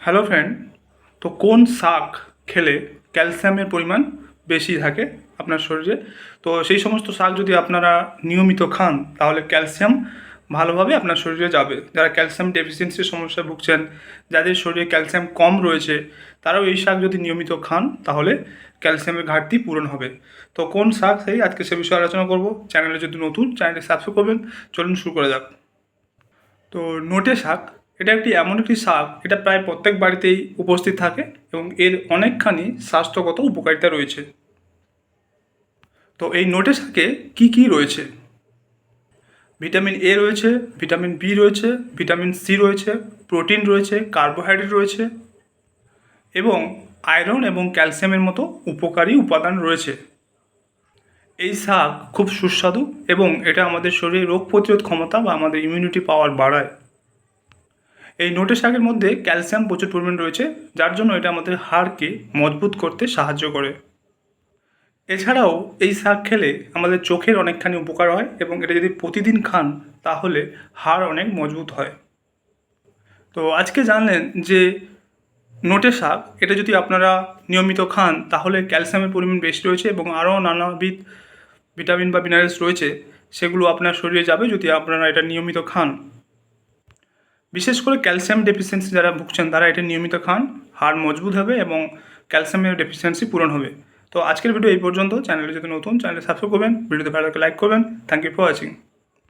Hello friend তো কোন শাক খেলে ক্যালসিয়ামের পরিমাণ বেশি থাকে আপনার শরীরে? তো সেই সমস্ত শাক যদি আপনারা নিয়মিত খান, তাহলে ক্যালসিয়াম ভালোভাবে আপনার শরীরে যাবে। যারা ক্যালসিয়াম ডেফিসিয়েন্সির সমস্যায় ভুগছেন, যাদের শরীরে ক্যালসিয়াম কম রয়েছে, তারাও এই শাক যদি নিয়মিত খান, তাহলে ক্যালসিয়ামের ঘাটতি পূরণ হবে। তো কোন শাক সেই? আজকে সে বিষয়ে আলোচনা করব। চ্যানেলে যদি নতুন, চ্যানেলটি সাবস্ক্রাইব করবেন। চলুন শুরু করা যাক। তো নোটে শাক এটা একটি এমন একটি শাক এটা প্রায় প্রত্যেক বাড়িতেই উপস্থিত থাকে এবং এর অনেকখানি স্বাস্থ্যগত উপকারিতা রয়েছে। তো এই নোটে শাকে কি কি রয়েছে? ভিটামিন এ রয়েছে, ভিটামিন বি রয়েছে, ভিটামিন সি রয়েছে, প্রোটিন রয়েছে, কার্বোহাইড্রেট রয়েছে এবং আয়রন এবং ক্যালসিয়ামের মতো উপকারী উপাদান রয়েছে। এই শাক খুব সুস্বাদু এবং এটা আমাদের শরীরে রোগ প্রতিরোধ ক্ষমতা বা আমাদের ইমিউনিটি পাওয়ার বাড়ায়। এই নোটে শাকের মধ্যে ক্যালসিয়াম প্রচুর পরিমাণ রয়েছে, যার জন্য এটা আমাদের হাড়কে মজবুত করতে সাহায্য করে। এছাড়াও এই শাক খেলে আমাদের চোখের অনেকখানি উপকার হয় এবং এটা যদি প্রতিদিন খান, তাহলে হাড় অনেক মজবুত হয়। তো আজকে জানলেন যে নোটে শাক, এটা যদি আপনারা নিয়মিত খান, তাহলে ক্যালসিয়ামের পরিমাণ বেশি রয়েছে এবং আরও নানাবিধ ভিটামিন বা মিনারেলস রয়েছে, সেগুলো আপনার শরীরে যাবে যদি আপনারা এটা নিয়মিত খান। বিশেষ করে ক্যালসিয়াম ডেফিসিয়েন্সি যারা ভুগছেন, তারা এটা নিয়মিত খান, হাড় মজবুত হবে এবং ক্যালসিয়ামের ডেফিসিয়েন্সি পূরণ হবে। তো আজকের ভিডিও এই পর্যন্ত। চ্যানেলে যদি নতুন, চ্যানেলে সাবস্ক্রাইব করবেন, ভিডিওতে ভালো লাইক করবেন। Thank you for watching